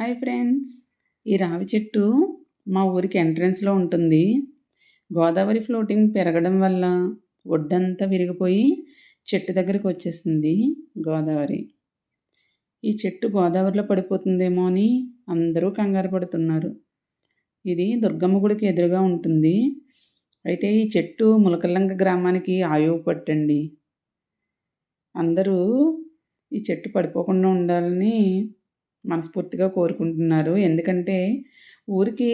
Hi friends. ఈ రావి చెట్టు మా ఊరికి ఎంట్రన్స్లో ఉంటుంది. గోదావరి ఫ్లోటింగ్ పెరగడం వల్ల ఒడ్డంతా విరిగిపోయి చెట్టు దగ్గరికి వచ్చేసింది గోదావరి. ఈ చెట్టు గోదావరిలో పడిపోతుందేమో అని అందరూ కంగారు పడుతున్నారు. ఇది దుర్గమ్మ గుడికి ఎదురుగా ఉంటుంది. అయితే ఈ చెట్టు ములకల్లంక గ్రామానికి ఆయువు పట్టండి. అందరూ ఈ చెట్టు పడిపోకుండా ఉండాలని మనస్ఫూర్తిగా కోరుకుంటున్నారు. ఎందుకంటే ఊరికి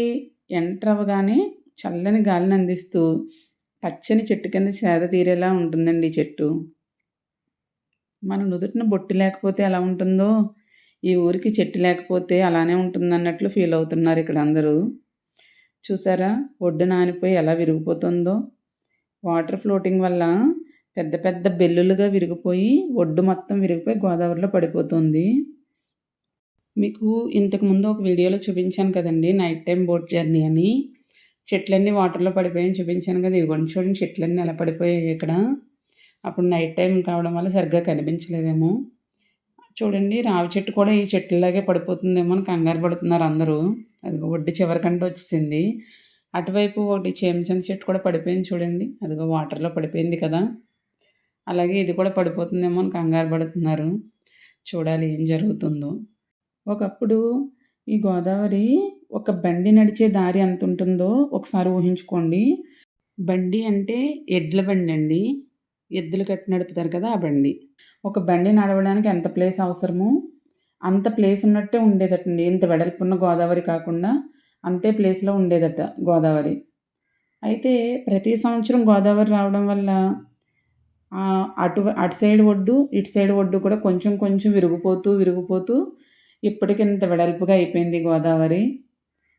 ఎంటర్ అవ్వగానే చల్లని గాలిని అందిస్తూ పచ్చని చెట్టు కింద సేద తీరేలా ఉంటుందండి చెట్టు. మన నుదుటిన బొట్టు లేకపోతే ఎలా ఉంటుందో ఈ ఊరికి చెట్టు లేకపోతే అలానే ఉంటుందన్నట్లు ఫీల్ అవుతున్నారు ఇక్కడ అందరూ. చూసారా? ఒడ్డు నానిపోయి ఎలా విరిగిపోతుందో. వాటర్ ఫ్లోటింగ్ వల్ల పెద్ద పెద్ద బెల్లులుగా విరిగిపోయి ఒడ్డు మొత్తం విరిగిపోయి గోదావరిలో పడిపోతుంది. మీకు ఇంతకుముందు ఒక వీడియోలో చూపించాను కదండి నైట్ టైం బోట్ జర్నీ అని. చెట్లన్నీ వాటర్లో పడిపోయాయని చూపించాను కదా ఇవ్వండి చూడండి చెట్లన్నీ ఎలా పడిపోయాయి ఇక్కడ. అప్పుడు నైట్ టైం కావడం వల్ల సరిగ్గా కనిపించలేదేమో. చూడండి రావి చెట్టు కూడా ఈ చెట్లలాగే పడిపోతుందేమో అని కంగారు పడుతున్నారు అందరూ. అదిగో ఒడ్డు చివరికంటే వచ్చింది అటువైపు ఒకటి చేమచంద చెట్టు కూడా పడిపోయింది చూడండి. అదిగో వాటర్లో పడిపోయింది కదా. అలాగే ఇది కూడా పడిపోతుందేమో అని కంగారు పడుతున్నారు. చూడాలి ఏం జరుగుతుందో. ఒకప్పుడు ఈ గోదావరి ఒక బండి నడిచే దారి ఎంత ఉంటుందో ఒకసారి ఊహించుకోండి. బండి అంటే ఎడ్ల బండి అండి. ఎద్దులు కట్టి నడుపుతారు కదా ఆ బండి. ఒక బండి నడవడానికి ఎంత ప్లేస్ అవసరమో అంత ప్లేస్ ఉన్నట్టే ఉండేదటండి. ఇంత వెడల్పున్న గోదావరి కాకుండా అంతే ప్లేస్లో ఉండేదట గోదావరి. అయితే ప్రతి సంవత్సరం గోదావరి రావడం వల్ల అటు అటు సైడ్ ఒడ్డు ఇటు సైడ్ ఒడ్డు కూడా కొంచెం కొంచెం విరిగిపోతూ విరిగిపోతూ ఇప్పటికింత వెడల్పుగా అయిపోయింది గోదావరి.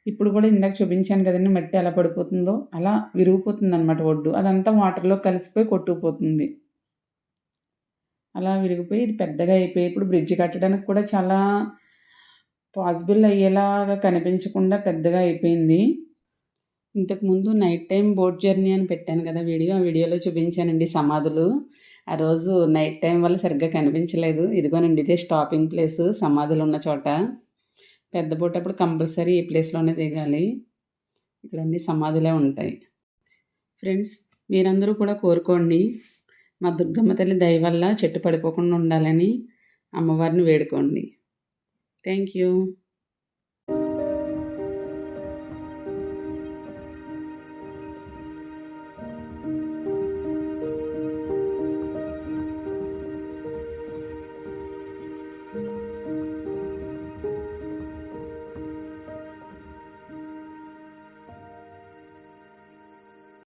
ఇప్పుడు కూడా ఇందాక చూపించాను కదండి మట్టి ఎలా పడిపోతుందో అలా విరిగిపోతుంది అనమాట ఒడ్డు. అదంతా వాటర్లో కలిసిపోయి కొట్టుకుపోతుంది. అలా విరిగిపోయి ఇది పెద్దగా అయిపోయి ఇప్పుడు బ్రిడ్జ్ కట్టడానికి కూడా చాలా పాసిబుల్ అయ్యేలాగా కనిపించకుండా పెద్దగా అయిపోయింది. ఇంతకుముందు నైట్ టైం బోట్ జర్నీ అని పెట్టాను కదా వీడియో ఆ వీడియోలో చూపించానండి సమాధులు. ఆ రోజు నైట్ టైం వల్ల సరిగ్గా కనిపించలేదు. ఇదిగోనండి ఇదే స్టాపింగ్ ప్లేస్ సమాధులు ఉన్న చోట. పెద్ద బోట్ కంపల్సరీ ఈ ప్లేస్లోనే దిగాలి. ఇక్కడ అన్ని సమాధులే ఉంటాయి. ఫ్రెండ్స్ మీరందరూ కూడా కోరుకోండి. మా దుర్గమ్మ తల్లి దయ వల్ల చెట్టు పడిపోకుండా ఉండాలని అమ్మవారిని వేడుకోండి. Thank you